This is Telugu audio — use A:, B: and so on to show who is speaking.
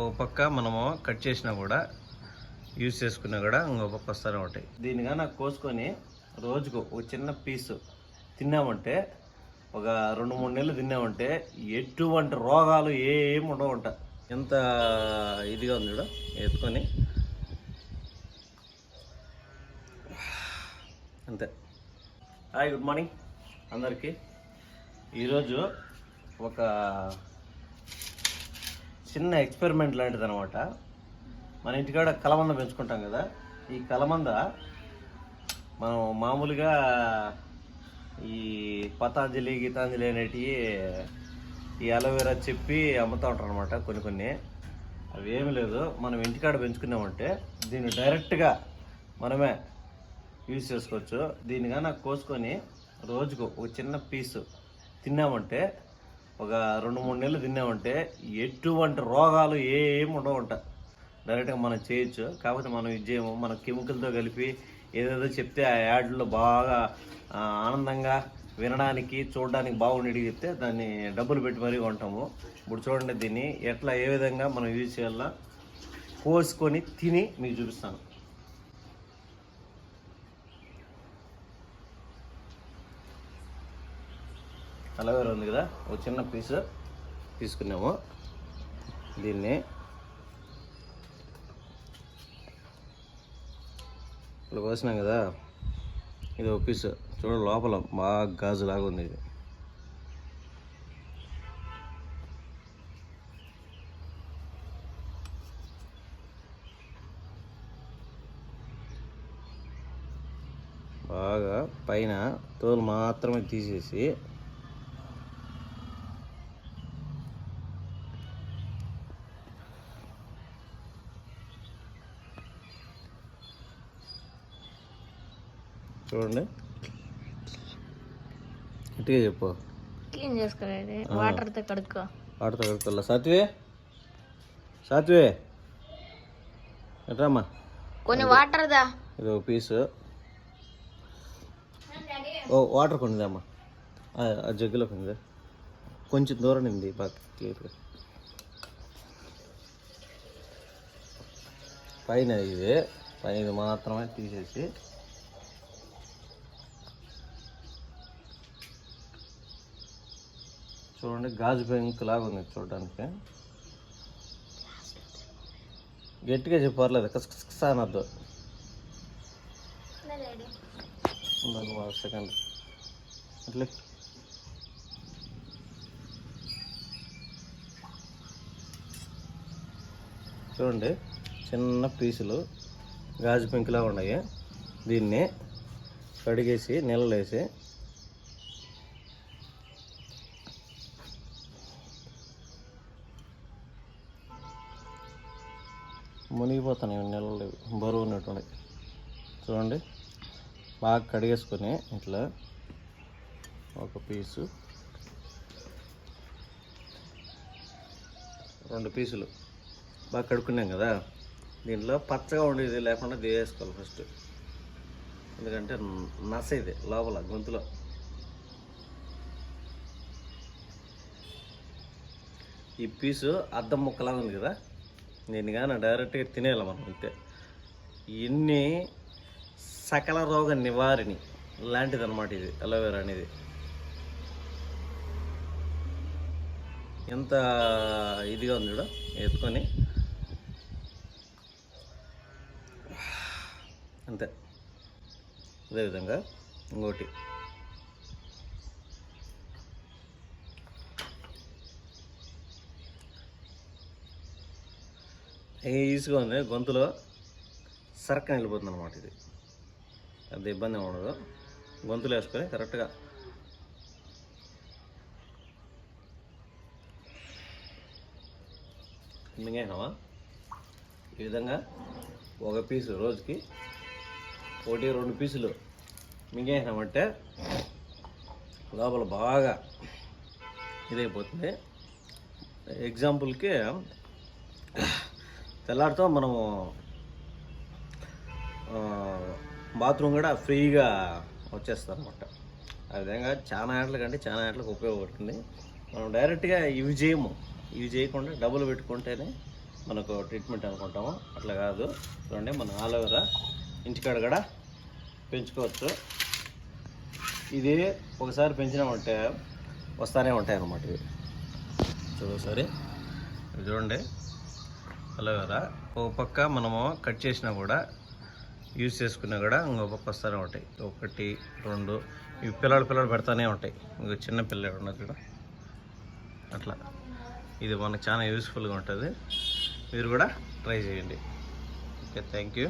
A: ఒక పక్క మనము కట్ చేసినా కూడా యూజ్ చేసుకున్నా కూడా ఇంకో పక్క వస్తూనే ఉంటాయి. దీనిగా నాకు కోసుకొని రోజుకు ఒక చిన్న పీసు తిన్నామంటే ఒక రెండు మూడు నెలలు తిన్నామంటే ఎటువంటి రోగాలు ఏం ఉండవంట. ఎంత ఇదిగా ఉంది కూడా ఎత్తుకొని. అంతే. హాయ్ గుడ్ మార్నింగ్ అందరికీ. ఈరోజు ఒక చిన్న ఎక్స్పెరిమెంట్ లాంటిది అనమాట మన ఇంటికాడ కలమంద పెంచుకుంటాం కదా ఈ కలమంద మనం మామూలుగా ఈ పతాంజలి గీతాంజలి అనేటివి ఈ అలోవెరా చెప్పి అమ్ముతూ ఉంటారు అనమాట కొన్ని కొన్ని. అవి ఏమి లేదు మనం ఇంటికాడ పెంచుకున్నామంటే దీన్ని డైరెక్ట్గా మనమే యూజ్ చేసుకోవచ్చు. దీన్ని కానీ కోసుకొని రోజుకు ఒక చిన్న పీసు తిన్నామంటే ఒక రెండు మూడు నెలలు తిన్నామంటే ఎటువంటి రోగాలు ఏమి ఉండవంట. డైరెక్ట్గా మనం చేయొచ్చు. కాకపోతే మనం ఇది చేయము. మన కెమికల్తో కలిపి ఏదేదో చెప్తే ఆ యాడ్లో బాగా ఆనందంగా వినడానికి చూడడానికి బాగుండేది చెప్తే దాన్ని డబ్బులు పెట్టి మరీ కొంటాము. ఇప్పుడు చూడండి దీన్ని ఎట్లా ఏ విధంగా మనం యూజ్ చేయాలా కోసుకొని తిని మీకు చూపిస్తాను. అలవేరా ఉంది కదా ఒక చిన్న పీస్ తీసుకున్నాము. దీన్ని ఇప్పుడు కోసినాం కదా ఇది ఒక పీస్. చూడ లోపల బాగా గాజు లాగా ఉంది ఇది. బాగా పైన తోలు మాత్రమే తీసేసి చూడండి. గట్టిగా చెప్పు.
B: క్లీన్ చేసుకోలేదు వాటర్తో కడుక్కో.
A: సాత్వే? సాత్వే? ఎట్రమ్మా?
B: కొన్ని వాటర్ దా.
A: ఇది ఒక పీసు. ఓ వాటర్ కొనిదమ్మా. ఆ జగ్గులో కొనిదే. కొంచెం దూరం ఉంది బాగా క్లియర్గా. పైన ఇది. పైన ఇది మాత్రమే తీసేసి చూడండి గాజు పెంక్ లాగా ఉంది చూడడానికి. గట్టిగా చెప్పర్లేదు కసకస అనద్దు. సెకండ్. అట్లే. చూడండి చిన్న పీసులు గాజు పెంకులా ఉన్నాయి. దీన్ని కడిగేసి నీళ్ళు వేసి మునిగిపోతున్నాయి నీళ్ళు బరువు ఉన్నటువంటి. చూడండి. బాగా కడిగేసుకొని ఇట్లా ఒక పీసు. రెండు పీసులు. బాగా కడుక్కున్నాం కదా. దీంట్లో పచ్చగా ఉండేది లేకుండా తీసేసుకోవాలి ఫస్ట్. ఎందుకంటే నస ఇది లోపల గొంతులో. ఈ పీసు అద్దం ముక్కలా ఉంది కదా. దీన్ని కానీ డైరెక్ట్గా తినేయాలి మనం అంతే. ఎన్ని సకల రోగ నివారిణి లాంటిది అనమాట ఇది అలోవెరా అనేది. ఎంత ఇదిగా ఉంది చూడ ఎత్తుకొని. అంతే. అదేవిధంగా ఇంకోటి. ఈజీగా ఉంది? గొంతులో సరక్కన వెళ్ళిపోతుంది అనమాట ఇది. అది ఇబ్బంది ఉండదు. గొంతులు వేసుకొని కరెక్ట్గా మింగేసినావా ఈ విధంగా ఒక పీసు రోజుకి ఒకటి రెండు పీసులు మింగేసినామంటే లోపల బాగా ఇదైపోతుంది. ఎగ్జాంపుల్కి తెల్లారితో మనము బాత్రూమ్ కూడా ఫ్రీగా వచ్చేస్తుంది అనమాట ఆ విధంగా చాలా ఏళ్ళ కంటే చాలా ఏళ్ళకి ఉపయోగపడుతుంది. మనం డైరెక్ట్గా ఇవి చేయము. ఇవి చేయకుండా డబ్బులు పెట్టుకుంటేనే మనకు ట్రీట్మెంట్ అనుకుంటాము. అట్లా కాదు. చూడండి మన ఆలోవెరా ఇంటికాడ కూడా పెంచుకోవచ్చు. ఇది ఒకసారి పెంచినామంటే వస్తానే ఉంటాయి అన్నమాట ఇవి. చూడు చూడండి. అలోవెరా ఒక పక్క మనము కట్ చేసినా కూడా యూజ్ చేసుకున్నా కూడా ఇంకో పక్క వస్తూనే ఉంటాయి. ఒకటి రెండు ఇవి పిల్లలు పిల్లలు పెడతానే ఉంటాయి. ఇంకో చిన్న పిల్లలు ఉన్నది కూడా అట్లా. ఇది మనకు చాలా యూస్ఫుల్గా ఉంటుంది. మీరు కూడా ట్రై చేయండి. Okay thank you